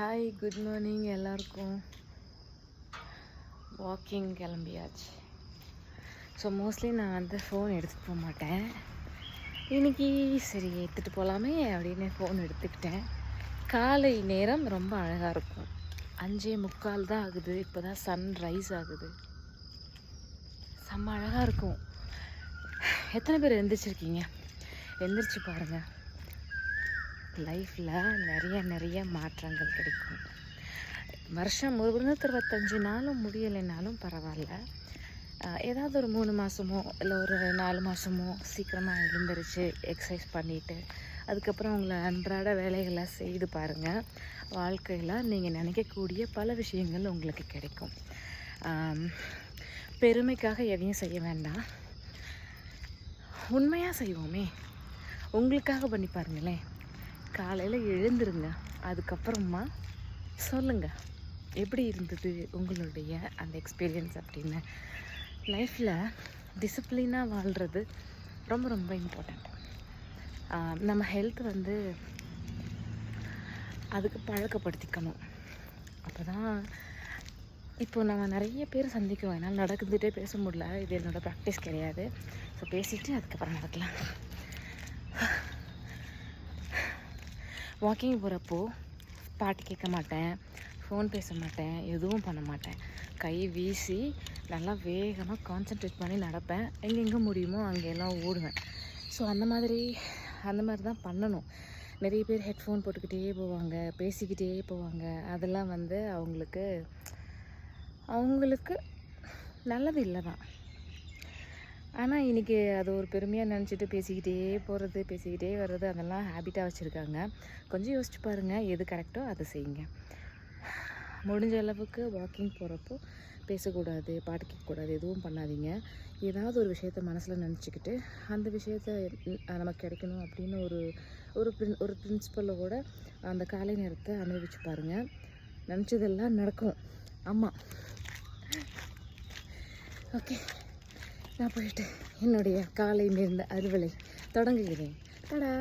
Hi good morning எல்லாருக்கும். Walking கிளம்பியாச்சு. So mostly நான் வந்து ஃபோன் எடுத்துகிட்டு போக மாட்டேன். இன்றைக்கி சரி எடுத்துகிட்டு போகலாமே அப்படின்னு ஃபோன் எடுத்துக்கிட்டேன். காலை நேரம் ரொம்ப அழகாக இருக்கும். அஞ்சே முக்கால் தான் ஆகுது. இப்போ தான் சன் ரைஸ் ஆகுது. செம்ம அழகாக இருக்கும். எத்தனை பேர் எந்திரிச்சிருக்கீங்க? எந்திரிச்சு பாருங்கள் லைஃப்பில் நிறைய நிறைய மாற்றங்கள் கிடைக்கும். வருஷம் முந்நூற்றறுபத்தஞ்சு நாளும் முடியலைனாலும் பரவாயில்ல. ஏதாவது ஒரு மூணு மாதமோ இல்லை ஒரு நாலு மாதமோ சீக்கிரமாக எழுந்திரிச்சு எக்ஸசைஸ் பண்ணிவிட்டு அதுக்கப்புறம் உங்களை அன்றாட வேலைகளை செய்து பாருங்கள் வாழ்க்கையில் நீங்கள் நினைக்கக்கூடிய பல விஷயங்கள் உங்களுக்கு கிடைக்கும். பெருமைக்காக எதையும் செய்ய வேண்டாம். உண்மையாக செய்வோமே. உங்களுக்காக பண்ணி பாருங்களேன். காலையில் எழுந்துருங்க. அதுக்கப்புறமா சொல்லுங்கள் எப்படி இருந்தது உங்களுடைய அந்த எக்ஸ்பீரியன்ஸ் அப்படின்னு? லைஃப்பில் டிசிப்ளினாக வாழ்கிறது ரொம்ப ரொம்ப இம்பார்ட்டண்ட் நம்ம ஹெல்த் வந்து அதுக்கு பழக்கப்படுத்திக்கணும். அப்போ தான் இப்போ நம்ம நிறைய பேர் சந்திக்கிறோம். என்னால் நடந்துகிட்டே பேச முடியல. இது என்னோடய ப்ராக்டிஸ் கிடையாது. ஸோ பேசிவிட்டு அதுக்கப்புறம் நடக்கலாம். வாக்கிங் போகிறப்போ பாட்டு கேட்க மாட்டேன் ஃபோன் பேச மாட்டேன் எதுவும் பண்ண மாட்டேன். கை வீசி நல்லா வேகமாக கான்சென்ட்ரேட் பண்ணி நடப்பேன். எங்கெங்கே முடியுமோ அங்கெல்லாம் ஓடுவேன். ஸோ அந்த மாதிரி அந்த மாதிரி தான் பண்ணணும். நிறைய பேர் ஹெட்ஃபோன் போட்டுக்கிட்டே போவாங்க பேசிக்கிட்டே போவாங்க. அதெல்லாம் வந்து அவங்களுக்கு அவங்களுக்கு நல்லது இல்லை தான் ஆனால் இன்றைக்கி அது ஒரு பெருமையாக நினச்சிட்டு பேசிக்கிட்டே போகிறது பேசிக்கிட்டே வர்றது அதெல்லாம் ஹேபிட்டாக வச்சுருக்காங்க. கொஞ்சம் யோசிச்சு பாருங்கள் எது கரெக்டோ அதை செய்யுங்க. முடிஞ்ச அளவுக்கு வாக்கிங் போகிறப்போ பேசக்கூடாது பாட்டு கேட்கக்கூடாது எதுவும் பண்ணாதீங்க. ஏதாவது ஒரு விஷயத்த மனசில் நினச்சிக்கிட்டு அந்த விஷயத்த நமக்கு கிடைக்கணும் அப்படின்னு ஒரு ஒரு பிரின் ஒரு பிரின்சிபலோட அந்த காலை நேரத்தை அனுபவிச்சு பாருங்கள் நினச்சதெல்லாம் நடக்கும். ஆமாம் ஓகே நான் போயிட்டு என்னுடைய காலை நேர்ந்த அறுவலை தொடங்குகிறேன். தடா